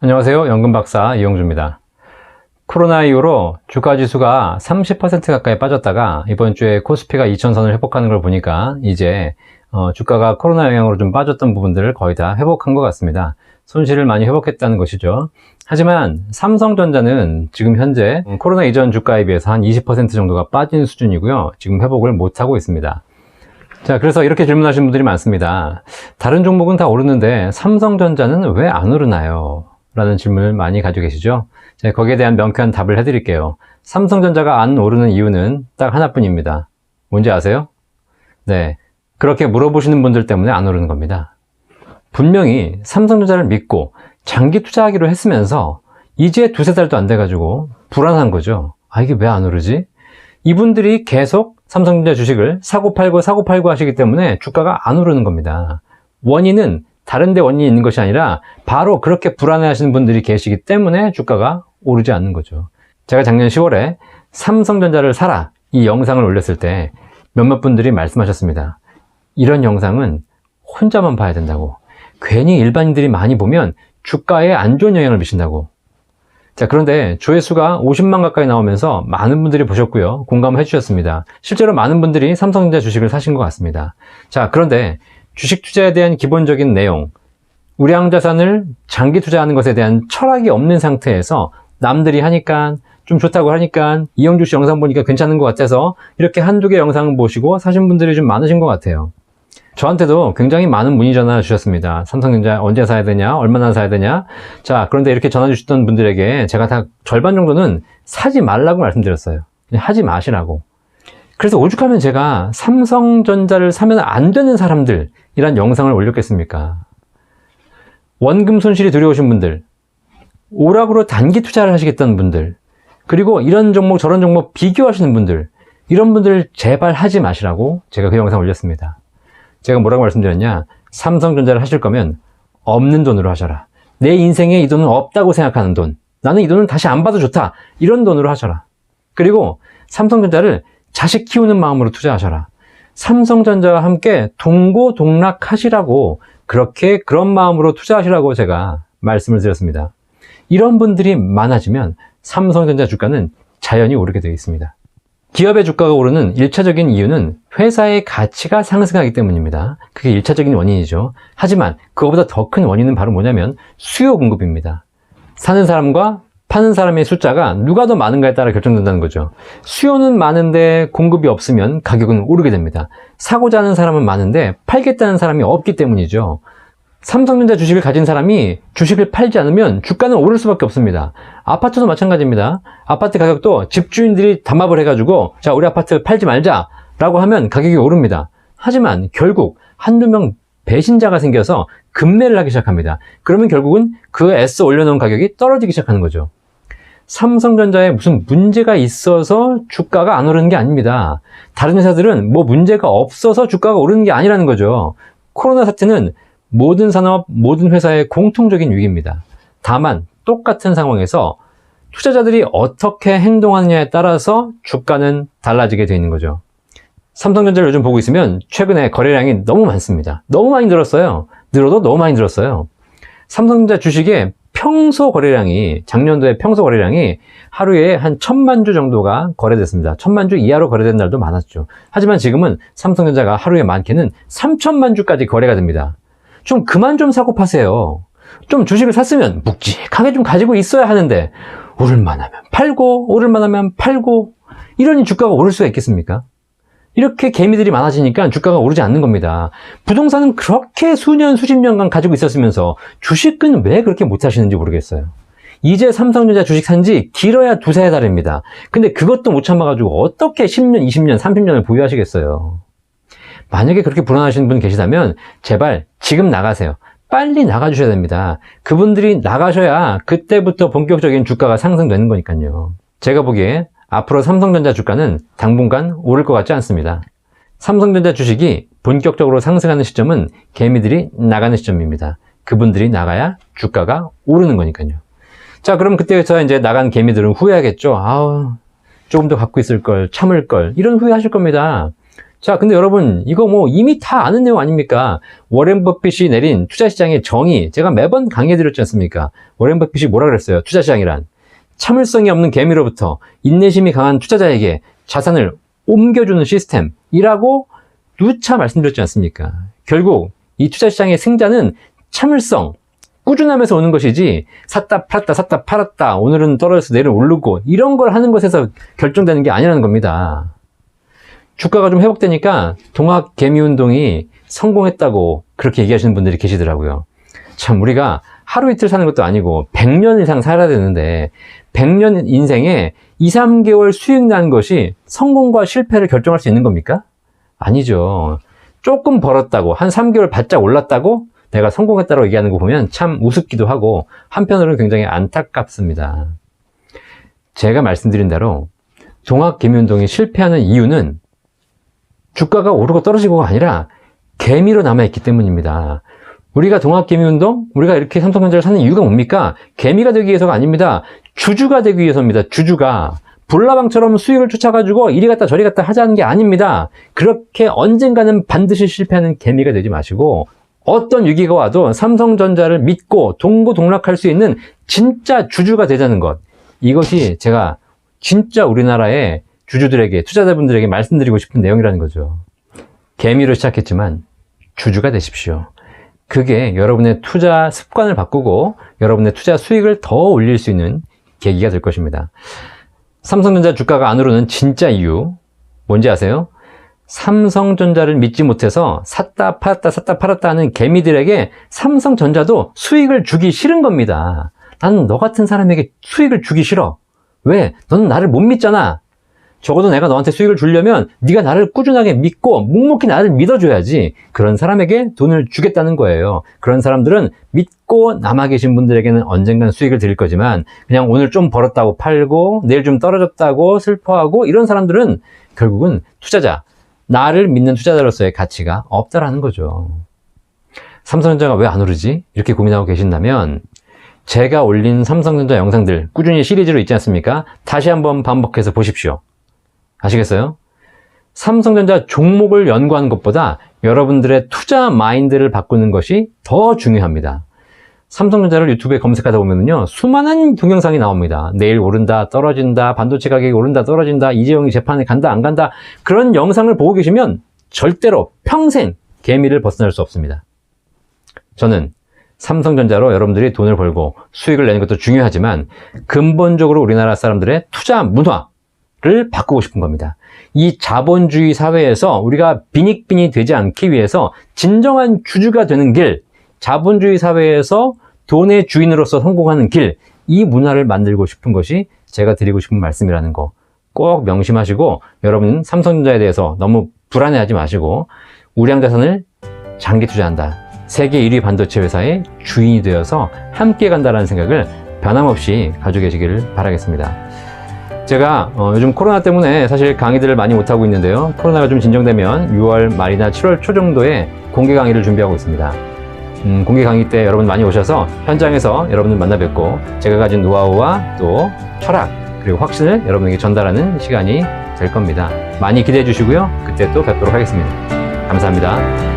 안녕하세요. 연금박사 이영주입니다. 코로나 이후로 주가 지수가 30% 가까이 빠졌다가 이번 주에 코스피가 2000선을 회복하는 걸 보니까 이제 어, 주가가 코로나 영향으로 좀 빠졌던 부분들을 거의 다 회복한 것 같습니다. 손실을 많이 회복했다는 것이죠. 하지만 삼성전자는 지금 현재 코로나 이전 주가에 비해서 한 20% 정도가 빠진 수준이고요. 지금 회복을 못하고 있습니다. 자, 그래서 이렇게 질문하시는 분들이 많습니다. 다른 종목은 다 오르는데 삼성전자는 왜 안 오르나요? 라는 질문을 많이 가지고 계시죠? 제가 거기에 대한 명쾌한 답을 해드릴게요. 삼성전자가 안 오르는 이유는 딱 하나뿐입니다. 뭔지 아세요? 네. 그렇게 물어보시는 분들 때문에 안 오르는 겁니다. 분명히 삼성전자를 믿고 장기 투자하기로 했으면서 이제 두세 달도 안 돼가지고 불안한 거죠. 아, 이게 왜 안 오르지? 이분들이 계속 삼성전자 주식을 사고 팔고 사고 팔고 하시기 때문에 주가가 안 오르는 겁니다. 원인은 다른 데 원인이 있는 것이 아니라 바로 그렇게 불안해 하시는 분들이 계시기 때문에 주가가 오르지 않는 거죠. 제가 작년 10월에 삼성전자를 사라 이 영상을 올렸을 때 몇몇 분들이 말씀하셨습니다. 이런 영상은 혼자만 봐야 된다고. 괜히 일반인들이 많이 보면 주가에 안 좋은 영향을 미친다고. 자, 그런데 조회수가 50만 가까이 나오면서 많은 분들이 보셨고요. 공감을 해주셨습니다. 실제로 많은 분들이 삼성전자 주식을 사신 것 같습니다. 자, 그런데 주식 투자에 대한 기본적인 내용, 우량 자산을 장기 투자하는 것에 대한 철학이 없는 상태에서 남들이 하니까 좀 좋다고 하니까 이영주 씨 영상 보니까 괜찮은 것 같아서 이렇게 한두 개 영상을 보시고 사신 분들이 좀 많으신 것 같아요. 저한테도 굉장히 많은 문의 전화 주셨습니다. 삼성전자 언제 사야 되냐? 얼마나 사야 되냐? 자, 그런데 이렇게 전화 주셨던 분들에게 제가 다 절반 정도는 사지 말라고 말씀드렸어요. 하지 마시라고. 그래서 오죽하면 제가 삼성전자를 사면 안 되는 사람들이란 영상을 올렸겠습니까? 원금 손실이 두려우신 분들, 오락으로 단기 투자를 하시겠다는 분들, 그리고 이런 종목 저런 종목 비교하시는 분들, 이런 분들 제발 하지 마시라고 제가 그 영상 올렸습니다. 제가 뭐라고 말씀드렸냐? 삼성전자를 하실 거면 없는 돈으로 하셔라. 내 인생에 이 돈은 없다고 생각하는 돈. 나는 이 돈은 다시 안 봐도 좋다. 이런 돈으로 하셔라. 그리고 삼성전자를 자식 키우는 마음으로 투자하셔라. 삼성전자와 함께 동고동락하시라고 그렇게 그런 마음으로 투자하시라고 제가 말씀을 드렸습니다. 이런 분들이 많아지면 삼성전자 주가는 자연히 오르게 되어 있습니다. 기업의 주가가 오르는 1차적인 이유는 회사의 가치가 상승하기 때문입니다. 그게 1차적인 원인이죠. 하지만 그거보다 더 큰 원인은 바로 뭐냐면 수요 공급입니다. 사는 사람과 파는 사람의 숫자가 누가 더 많은가에 따라 결정된다는 거죠. 수요는 많은데 공급이 없으면 가격은 오르게 됩니다. 사고자 하는 사람은 많은데 팔겠다는 사람이 없기 때문이죠. 삼성전자 주식을 가진 사람이 주식을 팔지 않으면 주가는 오를 수밖에 없습니다. 아파트도 마찬가지입니다. 아파트 가격도 집주인들이 담합을 해가지고 자 우리 아파트 팔지 말자 라고 하면 가격이 오릅니다. 하지만 결국 한두 명 배신자가 생겨서 급매를 하기 시작합니다. 그러면 결국은 그 애써 올려놓은 가격이 떨어지기 시작하는 거죠. 삼성전자에 무슨 문제가 있어서 주가가 안 오르는 게 아닙니다. 다른 회사들은 뭐 문제가 없어서 주가가 오르는 게 아니라는 거죠. 코로나 사태는 모든 산업, 모든 회사의 공통적인 위기입니다. 다만 똑같은 상황에서 투자자들이 어떻게 행동하느냐에 따라서 주가는 달라지게 되어 있는 거죠. 삼성전자를 요즘 보고 있으면 최근에 거래량이 너무 많습니다. 너무 많이 늘었어요. 늘어도 너무 많이 늘었어요. 삼성전자 주식의 평소 거래량이 작년도에 평소 거래량이 하루에 한 천만 주 정도가 거래됐습니다. 천만 주 이하로 거래된 날도 많았죠. 하지만 지금은 삼성전자가 하루에 많게는 3천만 주까지 거래가 됩니다. 좀 그만 좀 사고 파세요. 좀 주식을 샀으면 묵직하게 좀 가지고 있어야 하는데 오를만 하면 팔고 오를만 하면 팔고 이러니 주가가 오를 수가 있겠습니까? 이렇게 개미들이 많아지니까 주가가 오르지 않는 겁니다. 부동산은 그렇게 수년, 수십 년간 가지고 있었으면서 주식은 왜 그렇게 못 사시는지 모르겠어요. 이제 삼성전자 주식 산 지 길어야 두세 달입니다. 근데 그것도 못 참아가지고 어떻게 10년, 20년, 30년을 보유하시겠어요. 만약에 그렇게 불안하신 분 계시다면 제발 지금 나가세요. 빨리 나가주셔야 됩니다. 그분들이 나가셔야 그때부터 본격적인 주가가 상승되는 거니까요. 제가 보기에 앞으로 삼성전자 주가는 당분간 오를 것 같지 않습니다. 삼성전자 주식이 본격적으로 상승하는 시점은 개미들이 나가는 시점입니다. 그분들이 나가야 주가가 오르는 거니까요. 자, 그럼 그때부터 이제 나간 개미들은 후회하겠죠. 아우, 조금 더 갖고 있을 걸, 참을 걸, 이런 후회하실 겁니다. 자, 근데 여러분, 이거 뭐 이미 다 아는 내용 아닙니까? 워렌 버핏이 내린 투자시장의 정의, 제가 매번 강의해드렸지 않습니까? 워렌 버핏이 뭐라 그랬어요? 투자시장이란. 참을성이 없는 개미로부터 인내심이 강한 투자자에게 자산을 옮겨주는 시스템이라고 누차 말씀드렸지 않습니까? 결국 이 투자 시장의 승자는 참을성, 꾸준함에서 오는 것이지 샀다 팔았다 샀다 팔았다 오늘은 떨어져서 내일은 오르고 이런 걸 하는 것에서 결정되는 게 아니라는 겁니다. 주가가 좀 회복되니까 동학 개미 운동이 성공했다고 그렇게 얘기하시는 분들이 계시더라고요. 참 우리가 하루 이틀 사는 것도 아니고 100년 이상 살아야 되는데 100년 인생에 2, 3개월 수익 난 것이 성공과 실패를 결정할 수 있는 겁니까? 아니죠. 조금 벌었다고 한 3개월 바짝 올랐다고 내가 성공했다고 얘기하는 거 보면 참 우습기도 하고 한편으로는 굉장히 안타깝습니다. 제가 말씀드린 대로 동학개미운동이 실패하는 이유는 주가가 오르고 떨어지고가 아니라 개미로 남아있기 때문입니다. 우리가 동학개미운동, 우리가 이렇게 삼성전자를 사는 이유가 뭡니까? 개미가 되기 위해서가 아닙니다. 주주가 되기 위해서입니다. 주주가. 불나방처럼 수익을 쫓아가지고 이리 갔다 저리 갔다 하자는 게 아닙니다. 그렇게 언젠가는 반드시 실패하는 개미가 되지 마시고 어떤 위기가 와도 삼성전자를 믿고 동고동락할 수 있는 진짜 주주가 되자는 것. 이것이 제가 진짜 우리나라의 주주들에게, 투자자분들에게 말씀드리고 싶은 내용이라는 거죠. 개미로 시작했지만 주주가 되십시오. 그게 여러분의 투자 습관을 바꾸고 여러분의 투자 수익을 더 올릴 수 있는 계기가 될 것입니다. 삼성전자 주가가 안 오르는 진짜 이유 뭔지 아세요? 삼성전자를 믿지 못해서 샀다 팔았다 샀다 팔았다 하는 개미들에게 삼성전자도 수익을 주기 싫은 겁니다. 나는 너 같은 사람에게 수익을 주기 싫어. 왜? 너는 나를 못 믿잖아. 적어도 내가 너한테 수익을 주려면 네가 나를 꾸준하게 믿고 묵묵히 나를 믿어줘야지 그런 사람에게 돈을 주겠다는 거예요. 그런 사람들은 믿고 남아 계신 분들에게는 언젠간 수익을 드릴 거지만 그냥 오늘 좀 벌었다고 팔고 내일 좀 떨어졌다고 슬퍼하고 이런 사람들은 결국은 투자자, 나를 믿는 투자자로서의 가치가 없다라는 거죠. 삼성전자가 왜 안 오르지? 이렇게 고민하고 계신다면 제가 올린 삼성전자 영상들 꾸준히 시리즈로 있지 않습니까? 다시 한번 반복해서 보십시오. 아시겠어요? 삼성전자 종목을 연구하는 것보다 여러분들의 투자 마인드를 바꾸는 것이 더 중요합니다. 삼성전자를 유튜브에 검색하다 보면요. 수많은 동영상이 나옵니다. 내일 오른다, 떨어진다, 반도체 가격이 오른다, 떨어진다, 이재용이 재판에 간다, 안 간다. 그런 영상을 보고 계시면 절대로 평생 개미를 벗어날 수 없습니다. 저는 삼성전자로 여러분들이 돈을 벌고 수익을 내는 것도 중요하지만 근본적으로 우리나라 사람들의 투자 문화 를 바꾸고 싶은 겁니다. 이 자본주의 사회에서 우리가 빈익빈이 되지 않기 위해서 진정한 주주가 되는 길, 자본주의 사회에서 돈의 주인으로서 성공하는 길, 이 문화를 만들고 싶은 것이 제가 드리고 싶은 말씀이라는 거 꼭 명심하시고 여러분 삼성전자에 대해서 너무 불안해하지 마시고 우량자산을 장기 투자한다. 세계 1위 반도체 회사의 주인이 되어서 함께 간다라는 생각을 변함없이 가지고 계시기를 바라겠습니다. 제가 어, 요즘 코로나 때문에 사실 강의들을 많이 못하고 있는데요. 코로나가 좀 진정되면 6월 말이나 7월 초 정도에 공개 강의를 준비하고 있습니다. 음, 공개 강의 때 여러분 많이 오셔서 현장에서 여러분들 만나 뵙고 제가 가진 노하우와 또 철학 그리고 확신을 여러분에게 전달하는 시간이 될 겁니다. 많이 기대해 주시고요. 그때 또 뵙도록 하겠습니다. 감사합니다.